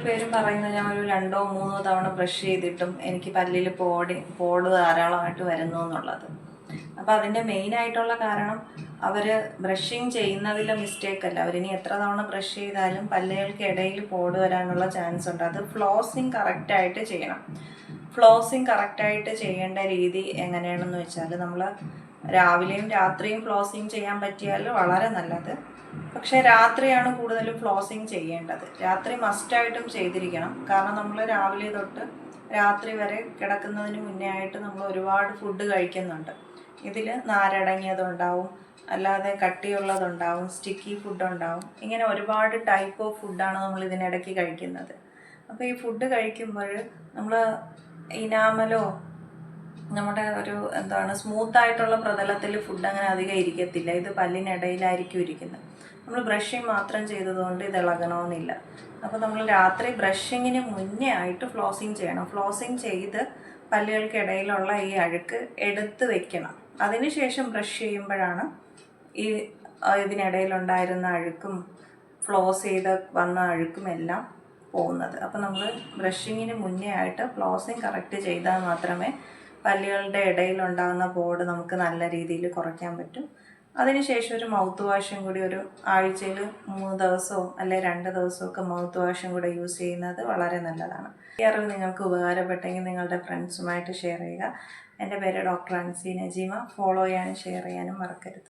പേരും പറയുന്നത് ഞാൻ ഒരു രണ്ടോ മൂന്നോ തവണ ബ്രഷ് ചെയ്തിട്ടും എനിക്ക് പല്ലിൽ പോടി പോട് ധാരാളമായിട്ട് വരുന്നു എന്നുള്ളത്. അപ്പോൾ അതിന്റെ മെയിൻ ആയിട്ടുള്ള കാരണം അവർ ബ്രഷിങ് ചെയ്യുന്നതിൽ മിസ്റ്റേക്ക് അല്ല. അവരിനി എത്ര തവണ ബ്രഷ് ചെയ്താലും പല്ലുകൾക്ക് ഇടയിൽ പോട് വരാനുള്ള ചാൻസ് ഉണ്ട്. അത് ഫ്ലോസിങ് കറക്റ്റായിട്ട് ചെയ്യണം. ഫ്ലോസിങ് കറക്റ്റായിട്ട് ചെയ്യേണ്ട രീതി എങ്ങനെയാണെന്ന് വെച്ചാൽ നമ്മൾ രാവിലെയും രാത്രിയും ഫ്ലോസിങ് ചെയ്യാൻ പറ്റിയാൽ വളരെ നല്ലത്. പക്ഷേ രാത്രിയാണ് കൂടുതലും ഫ്ലോസിങ് ചെയ്യേണ്ടത്. രാത്രി മസ്റ്റായിട്ടും ചെയ്തിരിക്കണം. കാരണം നമ്മൾ രാവിലെ തൊട്ട് രാത്രി വരെ കിടക്കുന്നതിന് മുന്നേ ആയിട്ട് നമ്മൾ ഒരുപാട് ഫുഡ് കഴിക്കുന്നുണ്ട്. ഇതിൽ നാരടങ്ങിയതുണ്ടാവും. അല്ലാതെ കട്ടിയുള്ളതുണ്ടാവും. സ്റ്റിക്കി ഫുഡ് ഉണ്ടാവും. ഇങ്ങനെ ഒരുപാട് ടൈപ്പ് ഓഫ് ഫുഡാണ് നമ്മൾ ഇതിനിടയ്ക്ക് കഴിക്കുന്നത്. അപ്പോൾ ഈ ഫുഡ് കഴിക്കുമ്പോൾ നമ്മൾ ഇനാമലോ നമ്മുടെ ഒരു എന്താണ് സ്മൂത്ത് ആയിട്ടുള്ള പ്രതലത്തിൽ ഫുഡ് അങ്ങനെ അധികം ഇരിക്കത്തില്ല. ഇത് പല്ലിനിടയിലായിരിക്കും ഇരിക്കുന്നത്. നമ്മൾ ബ്രഷിങ് മാത്രം ചെയ്തതുകൊണ്ട് ഇത് ഇളകണമെന്നില്ല. അപ്പോൾ നമ്മൾ രാത്രി ബ്രഷിങ്ങിന് മുന്നേ ആയിട്ട് ഫ്ലോസിങ് ചെയ്യണം. ഫ്ലോസിങ് ചെയ്ത് പല്ലുകൾക്കിടയിലുള്ള ഈ അഴുക്ക് എടുത്ത് വെക്കണം. അതിനുശേഷം ബ്രഷ് ചെയ്യുമ്പോഴാണ് ഈ ഇതിനിടയിലുണ്ടായിരുന്ന അഴുക്കും ഫ്ലോസ് ചെയ്ത് വന്ന അഴുക്കും എല്ലാം പോകുന്നത്. അപ്പോൾ നമ്മൾ ബ്രഷിങ്ങിന് മുന്നേ ആയിട്ട് ഫ്ലോസിങ് കറക്റ്റ് ചെയ്താൽ മാത്രമേ പല്ലുകളുടെ ഇടയിലുണ്ടാകുന്ന പോട് നമുക്ക് നല്ല രീതിയിൽ കുറയ്ക്കാൻ പറ്റും. അതിനുശേഷം ഒരു മൗത്ത് വാഷും കൂടി ഒരു ആഴ്ചയിൽ മൂന്ന് ദിവസവും അല്ലെ രണ്ട് ദിവസവും ഒക്കെ മൗത്ത് വാഷും കൂടെ യൂസ് ചെയ്യുന്നത് വളരെ നല്ലതാണ്. ഈ അറിവ് നിങ്ങൾക്ക് ഉപകാരപ്പെട്ടെങ്കിൽ നിങ്ങളുടെ ഫ്രണ്ട്സുമായിട്ട് ഷെയർ ചെയ്യുക. എന്റെ പേര് ഡോക്ടർ അൻസി നജീമ. ഫോളോ ചെയ്യാനും ഷെയർ ചെയ്യാനും മറക്കരുത്.